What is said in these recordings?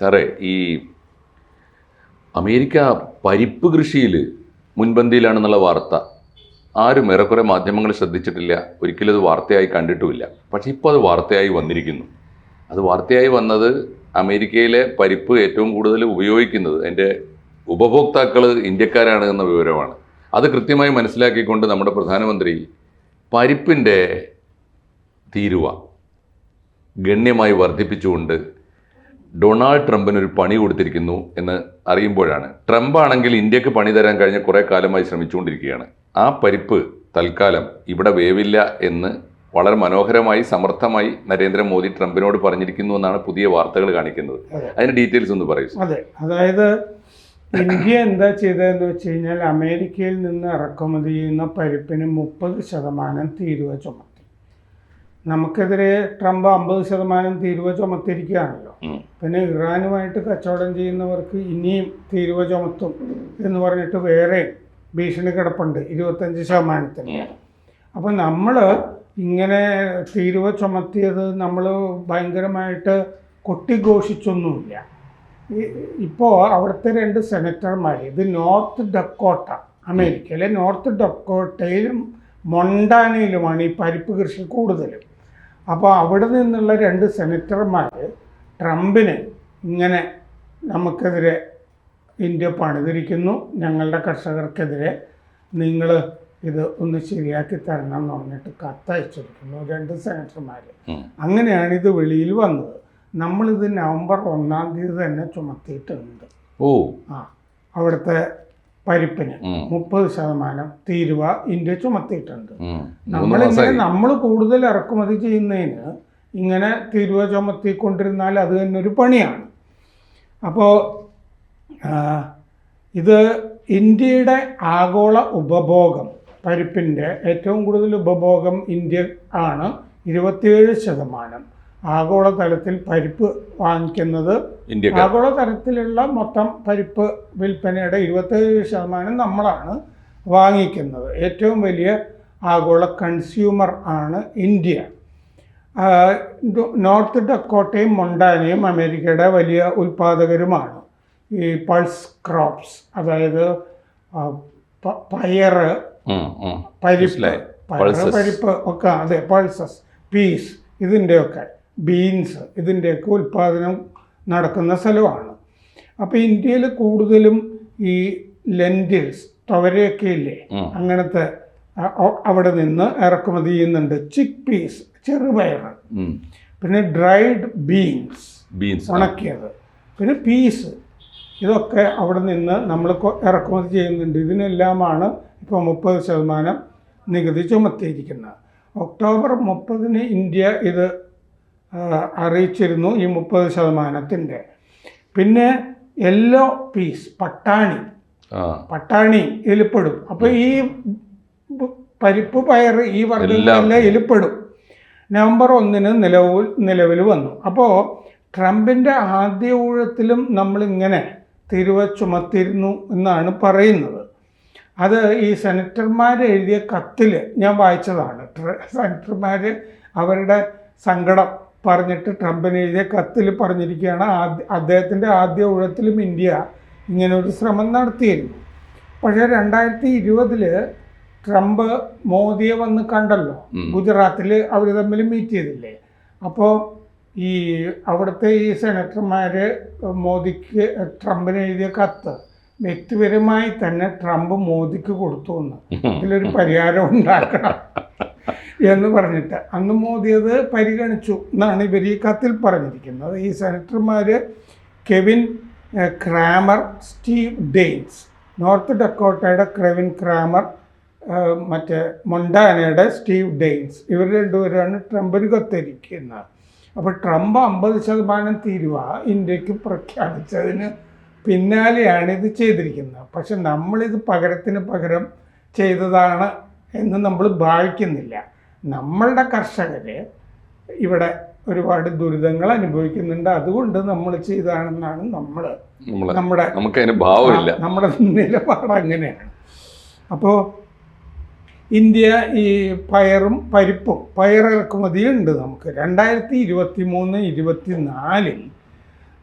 സാറേ ഈ അമേരിക്ക പരിപ്പ് കൃഷിയിൽ മുൻപന്തിയിലാണെന്നുള്ള വാർത്ത ആരും ഏറെക്കുറെ മാധ്യമങ്ങൾ ശ്രദ്ധിച്ചിട്ടില്ല. ഒരിക്കലും അത് വാർത്തയായി കണ്ടിട്ടുമില്ല. പക്ഷേ ഇപ്പോൾ അത് വാർത്തയായി വന്നിരിക്കുന്നു. അത് വാർത്തയായി വന്നത് അമേരിക്കയിലെ പരിപ്പ് ഏറ്റവും കൂടുതൽ ഉപയോഗിക്കുന്നത് എന്റെ ഉപഭോക്താക്കൾ ഇന്ത്യക്കാരാണ് എന്ന വിവരമാണ്. അത് കൃത്യമായി മനസ്സിലാക്കിക്കൊണ്ട് നമ്മുടെ പ്രധാനമന്ത്രി പരിപ്പിന്റെ തീരുവ ഗണ്യമായി വർദ്ധിപ്പിച്ചുകൊണ്ട് ഡൊണാൾഡ് ട്രംപിന് ഒരു പണി കൊടുത്തിരിക്കുന്നു എന്ന് അറിയുമ്പോഴാണ്. ട്രംപ് ആണെങ്കിൽ ഇന്ത്യയ്ക്ക് പണി തരാൻ കഴിഞ്ഞ കുറേ കാലമായി ശ്രമിച്ചുകൊണ്ടിരിക്കുകയാണ്. ആ പരിപ്പ് തൽക്കാലം ഇവിടെ വേവില്ല എന്ന് വളരെ മനോഹരമായി സമർത്ഥമായി നരേന്ദ്രമോദി ട്രംപിനോട് പറഞ്ഞിരിക്കുന്നു എന്നാണ് പുതിയ വാർത്തകൾ കാണിക്കുന്നത്. അതെ. അതിന് ഡീറ്റെയിൽസ് ഒന്ന് പറയൂ അതെ. അതായത് ഇന്ത്യ എന്താ ചെയ്തതെന്ന് വെച്ച് കഴിഞ്ഞാൽ അമേരിക്കയിൽ നിന്ന് ഇറക്കുമതി ചെയ്യുന്ന പരിപ്പിന് മുപ്പത് ശതമാനം തീരുവ ചുമത്തി. നമുക്കെതിരെ ട്രംപ് അമ്പത് ശതമാനം തീരുവ ചുമത്തിയിരിക്കുകയാണല്ലോ. ഉം. പിന്നെ ഇറാനുമായിട്ട് കച്ചവടം ചെയ്യുന്നവർക്ക് ഇനിയും തീരുവ ചുമത്തും എന്ന് പറഞ്ഞിട്ട് വേറെ ഭീഷണി കിടപ്പുണ്ട് ഇരുപത്തഞ്ച് ശതമാനത്തിന് അപ്പം നമ്മൾ ഇങ്ങനെ തീരുവ ചുമത്തിയത് നമ്മൾ ഭയങ്കരമായിട്ട് കൊട്ടിഘോഷിച്ചൊന്നുമില്ല. ഇപ്പോൾ അവിടുത്തെ രണ്ട് സെനറ്റർമാർ ഇത് നോർത്ത് ഡക്കോട്ട അമേരിക്കയിലെ നോർത്ത് ഡക്കോട്ടയിലും മൊണ്ടാനയിലുമാണ് ഈ പരിപ്പ് കൃഷി കൂടുതലും. അപ്പോൾ അവിടെ നിന്നുള്ള രണ്ട് സെനറ്റർമാർ ട്രംപിന് ഇങ്ങനെ നമുക്കെതിരെ ഇന്ത്യ പണിതിരിക്കുന്നു. ഞങ്ങളുടെ കർഷകർക്കെതിരെ നിങ്ങൾ ഇത് ഒന്ന് ശരിയാക്കി തരണം എന്ന് പറഞ്ഞിട്ട് കത്തയച്ചിരിക്കുന്നു രണ്ട് സെനറ്റർമാർ അങ്ങനെയാണ് ഇത് വെളിയിൽ വന്നത്. നമ്മളിത് നവംബർ ഒന്നാം തീയതി തന്നെ ചുമത്തിയിട്ടുണ്ട്. ഓ. ആ അവിടുത്തെ പരിപ്പിന് മുപ്പത് ശതമാനം തീരുവ ഇന്ത്യ ചുമത്തിയിട്ടുണ്ട്. നമ്മളിങ്ങനെ നമ്മൾ കൂടുതൽ ഇറക്കുമതി ചെയ്യുന്നതിന് ഇങ്ങനെ തീരുവ ചുമത്തിക്കൊണ്ടിരുന്നാൽ അത് തന്നെ ഒരു പണിയാണ്. അപ്പോൾ ഇത് ഇന്ത്യയുടെ ആഗോള ഉപഭോഗം പരിപ്പിന്റെ ഏറ്റവും കൂടുതൽ ഉപഭോഗം ഇന്ത്യ ആണ് ഇരുപത്തിയേഴ് ശതമാനം. ആഗോളതലത്തിൽ പരിപ്പ് വാങ്ങിക്കുന്നത് ഇന്ത്യക്കാർ. ആഗോള തലത്തിലുള്ള മൊത്തം പരിപ്പ് വിൽപ്പനയുടെ ഇരുപത്തേഴ് ശതമാനം നമ്മളാണ് വാങ്ങിക്കുന്നത്. ഏറ്റവും വലിയ ആഗോള കൺസ്യൂമർ ആണ് ഇന്ത്യ. നോർത്ത് ഡക്കോട്ടയും മൊണ്ടാനയും അമേരിക്കയുടെ വലിയ ഉൽപ്പാദകരുമാണ് ഈ പൾസ് ക്രോപ്സ് അതായത് പയർ. പരിപ്പ്. പയറ് പരിപ്പ് ഒക്കെ അതെ പൾസസ് പീസ് ഇതിന്റെയൊക്കെ ബീൻസ് ഇതിന്റെയൊക്കെ ഉൽപ്പാദനം നടക്കുന്ന സ്ഥലമാണ്. അപ്പോൾ ഇന്ത്യയിൽ കൂടുതലും ഈ ലെന്റിൽസ് തുവരയൊക്കെ ഇല്ലേ അങ്ങനത്തെ അവിടെ നിന്ന് ഇറക്കുമതി ചെയ്യുന്നുണ്ട്. ചിക്ക് പീസ് ചെറുപയർ പിന്നെ ഡ്രൈഡ് ബീൻസ് ബീൻസ് ഉണക്കിയത്. പിന്നെ പീസ് ഇതൊക്കെ അവിടെ നിന്ന് നമ്മൾ ഇറക്കുമതി ചെയ്യുന്നുണ്ട്. ഇതിനെല്ലാമാണ് ഇപ്പോൾ മുപ്പത് ശതമാനം നികുതി ചുമത്തിയിരിക്കുന്നത്. ഒക്ടോബർ മുപ്പതിന് ഇന്ത്യ ഇത് അറിയിച്ചിരുന്നു ഈ മുപ്പത് ശതമാനത്തിന്റെ. പിന്നെ യെല്ലോ പീസ് പട്ടാണി. പട്ടാണി ഇതിൽപ്പെടും അപ്പോൾ ഈ പരിപ്പ് പയർ ഈ വർഗങ്ങളെല്ലാം ഇതിൽപ്പെടും നവംബർ ഒന്നിന് നിലവിൽ നിലവിൽ വന്നു. അപ്പോൾ ട്രംപിന്റെ ആദ്യ ഊഴത്തിലും നമ്മളിങ്ങനെ തിരുവ ചുമത്തിരുന്നു എന്നാണ് പറയുന്നത്. അത് ഈ സെനറ്റർമാർ എഴുതിയ കത്തിൽ ഞാൻ വായിച്ചതാണ്. സെനറ്റർമാർ അവരുടെ സങ്കടം പറഞ്ഞിട്ട് ട്രംപിന് എഴുതിയ കത്തിൽ പറഞ്ഞിരിക്കുകയാണ് ആദ്യ അദ്ദേഹത്തിന്റെ ആദ്യ ഊഴത്തിലും ഇന്ത്യ ഇങ്ങനൊരു ശ്രമം നടത്തിയിരുന്നു. പക്ഷേ രണ്ടായിരത്തി ഇരുപതിൽ ട്രംപ് മോദിയെ വന്ന് കണ്ടല്ലോ. ഗുജറാത്തിൽ അവർ തമ്മിൽ മീറ്റ് ചെയ്തില്ലേ അപ്പോൾ ഈ അവിടുത്തെ ഈ സെനറ്റർമാർ മോദിക്ക് ട്രംപിന് എഴുതിയ കത്ത് വ്യക്തിപരമായി തന്നെ ട്രംപ് മോദിക്ക് കൊടുത്തു എന്ന്. ഇതിലൊരു പരിഹാരം ഉണ്ടാക്കണം എന്ന് പറഞ്ഞിട്ട്. അന്ന് മോദി അത് പരിഗണിച്ചു എന്നാണ് ഇവർ ഈ കത്തിൽ പറഞ്ഞിരിക്കുന്നത്. ഈ സെനറ്റർമാർ Kevin Cramer Steve Daines north ഡക്കോട്ടയുടെ Kevin Cramer മറ്റേ മൊണ്ടാനയുടെ സ്റ്റീവ് ഡെയിൻസ്. ഇവർ രണ്ടുപേരാണ് ട്രംപിന് കത്തിരിക്കുന്നത്. അപ്പോൾ ട്രംപ് അമ്പത് ശതമാനം തീരുവ ഇന്ത്യയ്ക്ക് പ്രഖ്യാപിച്ചതിന് പിന്നാലെയാണ് ഇത് ചെയ്തിരിക്കുന്നത്. പക്ഷെ നമ്മളിത് പകരത്തിന് പകരം ചെയ്തതാണ് എന്ന് നമ്മൾ ഭാവിക്കുന്നില്ല. നമ്മളുടെ കർഷകർ ഇവിടെ ഒരുപാട് ദുരിതങ്ങൾ അനുഭവിക്കുന്നുണ്ട്. അതുകൊണ്ട് നമ്മൾ ചെയ്താണെന്നാണ് നമ്മൾ നമ്മുടെ നമുക്ക് അതിന് ഭാവമില്ല നമ്മുടെ നിലപാട് അങ്ങനെയാണ്. അപ്പോൾ ഇന്ത്യ ഈ പയറും പരിപ്പും പയർ ഇറക്കുമതിയുണ്ട് നമുക്ക്. രണ്ടായിരത്തി ഇരുപത്തി മൂന്ന് ഇരുപത്തി നാലിൽ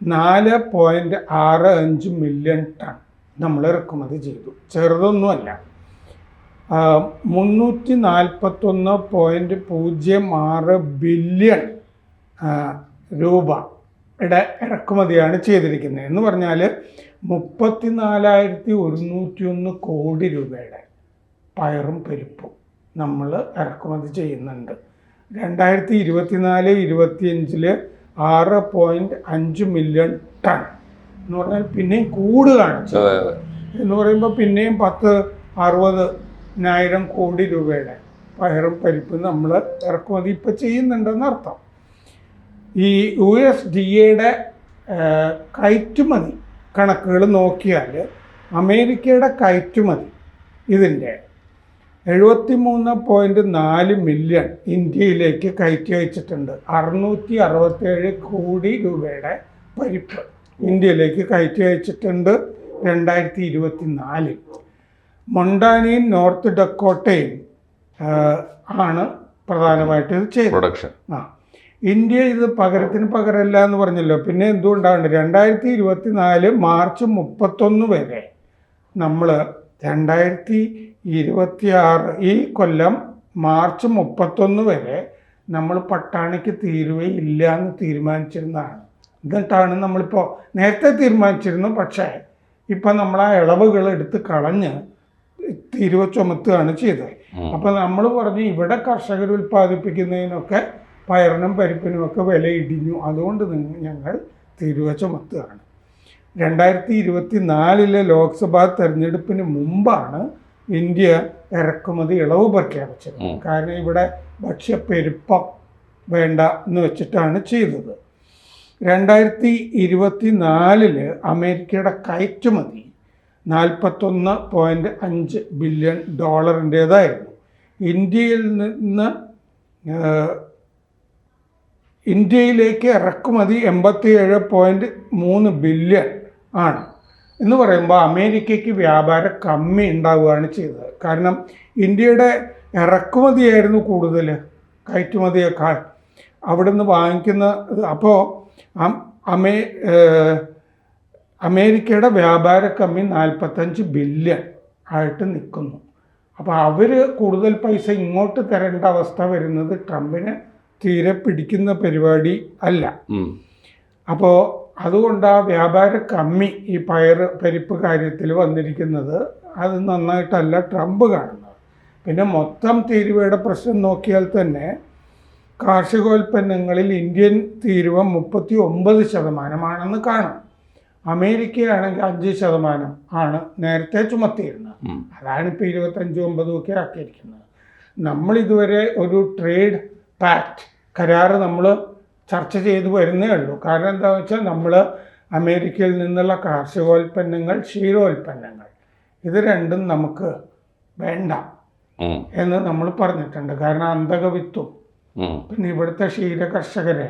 നാല് പോയിന്റ് ആറ് അഞ്ച് മില്യൺ ടൺ നമ്മൾ ഇറക്കുമതി ചെയ്തു. ചെറുതൊന്നുമല്ല. മുന്നൂറ്റി നാൽപ്പത്തൊന്ന് പോയിന്റ് പൂജ്യം ആറ് ബില്യൺ രൂപ രൂപയുടെ ഇറക്കുമതിയാണ് ചെയ്തിരിക്കുന്നത്. എന്ന് പറഞ്ഞാൽ മുപ്പത്തി നാലായിരത്തി ഒരുന്നൂറ്റി ഒന്ന് കോടി രൂപയുടെ പയറും പരിപ്പും നമ്മൾ ഇറക്കുമതി ചെയ്യുന്നുണ്ട്. രണ്ടായിരത്തി ഇരുപത്തിനാല് ഇരുപത്തിയഞ്ചിൽ ആറ് പോയിന്റ് അഞ്ച് മില്യൺ ടൺ എന്ന് പറഞ്ഞാൽ പിന്നെയും കൂടുകയാണ്. എന്ന് പറയുമ്പോൾ പിന്നെയും പത്ത് അറുപതിനായിരം കോടി രൂപയുടെ പയറും പരിപ്പും നമ്മൾ ഇറക്കുമതി ഇപ്പം ചെയ്യുന്നുണ്ടെന്ന് അർത്ഥം. ഈ യു എസ് ഡി എയുടെ കയറ്റുമതി കണക്കുകൾ നോക്കിയാൽ അമേരിക്കയുടെ കയറ്റുമതി ഇതിന്റെ എഴുപത്തി മൂന്ന് പോയിന്റ് നാല് മില്യൺ ഇന്ത്യയിലേക്ക് കയറ്റി അയച്ചിട്ടുണ്ട് അറുന്നൂറ്റി അറുപത്തേഴ് കോടി രൂപയുടെ പരിപ്പ് ഇന്ത്യയിലേക്ക് കയറ്റി അയച്ചിട്ടുണ്ട് രണ്ടായിരത്തി ഇരുപത്തി നാലിൽ മൊണ്ടാനയും നോർത്ത് ഡക്കോട്ടയും ആണ് പ്രധാനമായിട്ട് ഇത് ചെയ്തത്. പ്രൊഡക്ഷൻ ആ. ഇന്ത്യ ഇത് പകരത്തിന് പകരമല്ല എന്ന് പറഞ്ഞല്ലോ. പിന്നെ എന്തുകൊണ്ടാണ്? രണ്ടായിരത്തി ഇരുപത്തി നാല് മാർച്ച് മുപ്പത്തൊന്ന് വരെ നമ്മൾ രണ്ടായിരത്തി ഇരുപത്തി ആറ് ഈ കൊല്ലം മാർച്ച് മുപ്പത്തൊന്ന് വരെ നമ്മൾ പട്ടാണിക്ക് തീരുവയില്ല എന്ന് തീരുമാനിച്ചിരുന്നതാണ്. എന്നിട്ടാണ് നമ്മളിപ്പോൾ നേരത്തെ തീരുമാനിച്ചിരുന്നു പക്ഷേ ഇപ്പം നമ്മൾ ആ ഇളവുകൾ എടുത്ത് കളഞ്ഞ് തീരുവ ചുമത്തുകയാണ് ചെയ്തത്. അപ്പം നമ്മൾ പറഞ്ഞു ഇവിടെ കർഷകർ ഉൽപ്പാദിപ്പിക്കുന്നതിനൊക്കെ പയറിനും പരിപ്പിനും ഒക്കെ വില ഇടിഞ്ഞു. അതുകൊണ്ട് ഞങ്ങൾ തീരുവ ചുമത്തുകയാണ്. രണ്ടായിരത്തി ഇരുപത്തി നാലിലെ ലോക്സഭാ തെരഞ്ഞെടുപ്പിന് മുമ്പാണ് ഇന്ത്യ ഇറക്കുമതി ഇളവ് പ്രഖ്യാപിച്ചത്. കാരണം ഇവിടെ ഭക്ഷ്യപ്പെരുപ്പം വേണ്ട എന്ന് വെച്ചിട്ടാണ് ചെയ്തത്. രണ്ടായിരത്തി ഇരുപത്തി നാലിൽ അമേരിക്കയുടെ കയറ്റുമതി നാൽപ്പത്തൊന്ന് പോയിന്റ് അഞ്ച് ബില്യൺ ഡോളറിന്റേതായിരുന്നു. ഇന്ത്യയിൽ നിന്ന് ഇന്ത്യയിലേക്ക് ഇറക്കുമതി എൺപത്തിയേഴ് പോയിന്റ് മൂന്ന് ബില്യൺ ആണ്. എന്ന് പറയുമ്പോൾ അമേരിക്കയ്ക്ക് വ്യാപാര കമ്മി ഉണ്ടാവുകയാണ് ചെയ്തത്. കാരണം ഇന്ത്യയുടെ ഇറക്കുമതിയായിരുന്നു കൂടുതൽ കയറ്റുമതിയേക്കാൾ അവിടെ നിന്ന് വാങ്ങിക്കുന്ന അപ്പോൾ അമേ അമേരിക്കയുടെ വ്യാപാര കമ്മി നാൽപ്പത്തഞ്ച് ബില്യൺ ആയിട്ട് നിൽക്കുന്നു. അപ്പോൾ അവർ കൂടുതൽ പൈസ ഇങ്ങോട്ട് തരേണ്ട അവസ്ഥ വരുന്നത് ട്രംപിന് തീരെ പിടിക്കുന്ന പരിപാടി അല്ല. അപ്പോൾ അതുകൊണ്ട് ആ വ്യാപാര കമ്മി ഈ പയർ പരിപ്പ് കാര്യത്തിൽ വന്നിരിക്കുന്നത് അത് നന്നായിട്ടല്ല ട്രംപ് കാണുന്നത്. പിന്നെ മൊത്തം തീരുവയുടെ പ്രശ്നം നോക്കിയാൽ തന്നെ കാർഷികോൽപ്പന്നങ്ങളിൽ ഇന്ത്യൻ തീരുവ മുപ്പത്തി ഒമ്പത് ശതമാനമാണെന്ന് കാണാം. അമേരിക്കയാണെങ്കിൽ അഞ്ച് ശതമാനം ആണ് നേരത്തെ ചുമത്തിയിരുന്നത്. അതാണ് ഇപ്പോൾ ഇരുപത്തഞ്ച് ഒമ്പതും ഒക്കെ ആക്കിയിരിക്കുന്നത്. നമ്മൾ ഇതുവരെ ഒരു ട്രേഡ് പാക്റ്റ് കരാറ് നമ്മൾ ചർച്ച ചെയ്തു വരുന്നേ ഉള്ളൂ. കാരണം എന്താണെന്ന് വെച്ചാൽ നമ്മൾ അമേരിക്കയിൽ നിന്നുള്ള കാർഷികോൽപ്പന്നങ്ങൾ ക്ഷീരോൽപ്പന്നങ്ങൾ ഇത് രണ്ടും നമുക്ക് വേണ്ട എന്ന് നമ്മൾ പറഞ്ഞിട്ടുണ്ട്. കാരണം അന്തകവിത്തും വിത്തും പിന്നെ ഇവിടുത്തെ ക്ഷീര കർഷകരെ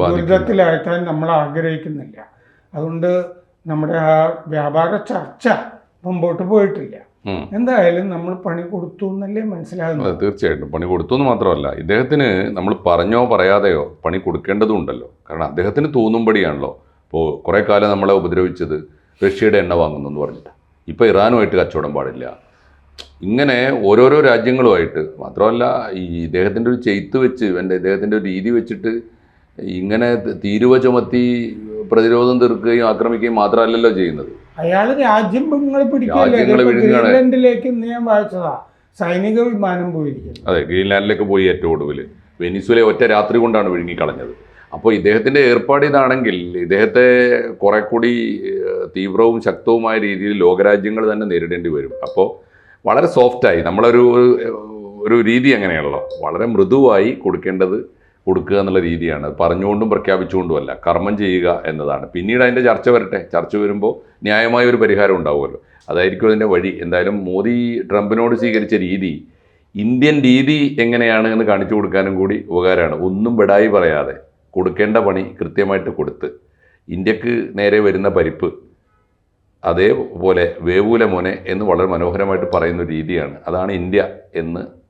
ദുരിതത്തിലായിട്ട് നമ്മൾ ആഗ്രഹിക്കുന്നില്ല. അതുകൊണ്ട് നമ്മുടെ ആ വ്യാപാര ചർച്ച മുമ്പോട്ട് പോയിട്ടില്ല. എന്തായാലും നമ്മൾ പണി കൊടുത്തു എന്നല്ലേ മനസ്സിലാകുന്നത്. അതെ തീർച്ചയായിട്ടും. പണി കൊടുത്തു എന്ന് മാത്രമല്ല ഇദ്ദേഹത്തിന് നമ്മൾ പറഞ്ഞോ പറയാതെയോ പണി കൊടുക്കേണ്ടതുണ്ടല്ലോ കാരണം അദ്ദേഹത്തിന് തോന്നുമ്പടിയാണല്ലോ. ഇപ്പോൾ കുറേ കാലം നമ്മളെ ഉപദ്രവിച്ചത് റഷ്യയുടെ എണ്ണ വാങ്ങുന്നു എന്ന് പറഞ്ഞിട്ട്. ഇപ്പോൾ ഇറാനുമായിട്ട് കച്ചവടം പാടില്ല. ഇങ്ങനെ ഓരോരോ രാജ്യങ്ങളുമായിട്ട് മാത്രമല്ല ഈ ഇദ്ദേഹത്തിന്റെ ഒരു ചെയ്ത്ത് വെച്ച് എന്റെ ഇദ്ദേഹത്തിന്റെ ഒരു രീതി വെച്ചിട്ട് ഇങ്ങനെ തീരുവ ചുമത്തി പ്രതിരോധം തീർക്കുകയും ആക്രമിക്കുകയും മാത്രമല്ലല്ലോ ചെയ്യുന്നത്. അയാൾ രാജ്യം വിഴുങ്ങുകയാണ്. ഗ്രീൻലൻഡിലേക്ക് ഇന്ന് ഞാൻ വായിച്ചതാ. സൈനിക വിമാനം പോയിരിക്കുന്നു. അതെ ഗ്രീൻലാൻഡിലേക്ക് പോയി ഏറ്റവും ഒടുവിൽ വെനിസുലെ ഒറ്റ രാത്രി കൊണ്ടാണ് വിഴുങ്ങിക്കളഞ്ഞത്. അപ്പോൾ ഇദ്ദേഹത്തിന്റെ ഏർപ്പാട് ഇതാണെങ്കിൽ ഇദ്ദേഹത്തെ കുറെ കൂടി തീവ്രവും ശക്തവുമായ രീതിയിൽ ലോകരാജ്യങ്ങൾ തന്നെ നേരിടേണ്ടി വരും. അപ്പോൾ വളരെ സോഫ്റ്റായി നമ്മളൊരു ഒരു- ഒരു രീതി അങ്ങനെയാണല്ലോ വളരെ മൃദുവായി കൊടുക്കേണ്ടത് കൊടുക്കുക എന്നുള്ള രീതിയാണ്. പറഞ്ഞുകൊണ്ടും പ്രഖ്യാപിച്ചുകൊണ്ടുമല്ല. കർമ്മം ചെയ്യുക എന്നതാണ്. പിന്നീട് അതിന്റെ ചർച്ച വരട്ടെ. ചർച്ച വരുമ്പോൾ ന്യായമായ ഒരു പരിഹാരം ഉണ്ടാവുമല്ലോ. അതായിരിക്കും അതിന്റെ വഴി. എന്തായാലും മോദി ട്രംപിനോട് സ്വീകരിച്ച രീതി ഇന്ത്യൻ രീതി എങ്ങനെയാണ് എന്ന് കാണിച്ചു കൊടുക്കാനും കൂടി ഉപകാരമാണ്. ഒന്നും വിടായി പറയാതെ കൊടുക്കേണ്ട പണി കൃത്യമായിട്ട് കൊടുത്ത് ഇന്ത്യയ്ക്ക് നേരെ വരുന്ന പരിപ്പ് അതേപോലെ വേവൂല മോനെ എന്ന് വളരെ മനോഹരമായിട്ട് പറയുന്ന രീതിയാണ്. അതാണ് ഇന്ത്യ എന്ന്